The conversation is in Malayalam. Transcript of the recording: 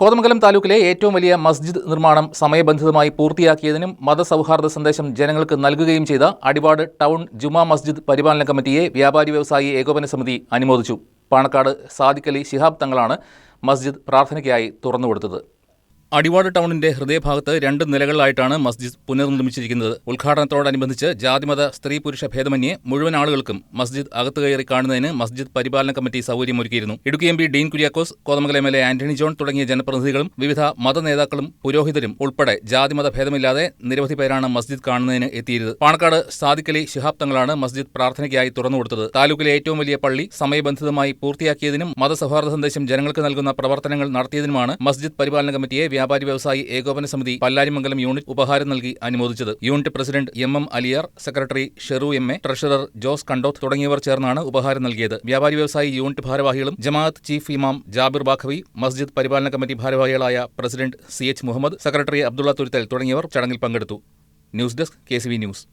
കോതമംഗലം താലൂക്കിലെ ഏറ്റവും വലിയ മസ്ജിദ് നിർമ്മാണം സമയബന്ധിതമായി പൂർത്തിയാക്കിയതിനും മതസൗഹാർദ്ദ സന്ദേശം ജനങ്ങൾക്ക് നൽകുകയും ചെയ്ത അടിപാട് ടൗൺ ജുമാ മസ്ജിദ് പരിപാലന കമ്മിറ്റിയെ വ്യാപാരി വ്യവസായി ഏകോപന സമിതി അനുമോദിച്ചു. പാണക്കാട് സാദിഖലി ശിഹാബ് തങ്ങളാണ് മസ്ജിദ് പ്രാർത്ഥനയ്ക്കായി തുറന്നുകൊടുത്തത്. അടിവാട് ടൗണിന്റെ ഹൃദയഭാഗത്ത് രണ്ട് നിലകളിലായിട്ടാണ് മസ്ജിദ് പുനർനിർമ്മിച്ചിരിക്കുന്നത്. ഉദ്ഘാടനത്തോടനുബന്ധിച്ച് ജാതിമത സ്ത്രീ പുരുഷ ഭേദമന്യേ മുഴുവൻ ആളുകൾക്കും മസ്ജിദ് അകത്ത് കയറി കാണുന്നതിന് മസ്ജിദ് പരിപാലന committee സൗകര്യമൊരുക്കിയിരുന്നു. Idukki M P Dean Kuriakose Kothamangalam M L A Antony John തുടങ്ങിയ ജനപ്രതിനിധികളും വിവിധ മത നേതാക്കളും പുരോഹിതരും ഉൾപ്പെടെ ജാതിമത ഭേദമില്ലാതെ നിരവധി പേരാണ് മസ്ജിദ് കാണുന്നതിന് എത്തിയിരുന്നത്. പാണക്കാട് സാദിഖലി ശിഹാബ് തങ്ങളാണ് മസ്ജിദ് പ്രാർത്ഥനയ്ക്കായി തുറന്നുകൊടുത്തത് താലൂക്കിലെ ഏറ്റവും വലിയ പള്ളി സമയബന്ധിതമായി പൂർത്തിയാക്കിയതിനും മതസൗഹാർദ്ദ സന്ദേശം ജനങ്ങൾക്ക് നൽകുന്ന പ്രവർത്തനങ്ങൾ നടത്തിയതിനുമാണ് മസ്ജിദ് പരിപാലന കമ്മിറ്റിയെ വ്യാപാരി വ്യവസായി ഏകോപന സമിതി പല്ലാരിമംഗലം യൂണിറ്റ് ഉപഹാരം നൽകി അനുമോദിച്ചത്. Unit president M M Aliyar secretary Sheru M A treasurer Jose Kandoth തുടങ്ങിയവർ ചേർന്നാണ് ഉപഹാരം നൽകിയത്. വ്യാപാരി വ്യവസായി യൂണിറ്റ് ഭാരവാഹികളും ജമാഅത്ത് ചീഫ് ഇമാം ജാബിർ ബാഖവി മസ്ജിദ് പരിപാലന കമ്മിറ്റി ഭാരവാഹികളായ president C H Muhammad secretary Abdullah Thuruthal തുടങ്ങിയവർ ചടങ്ങിൽ പങ്കെടുത്തു. News desk K news.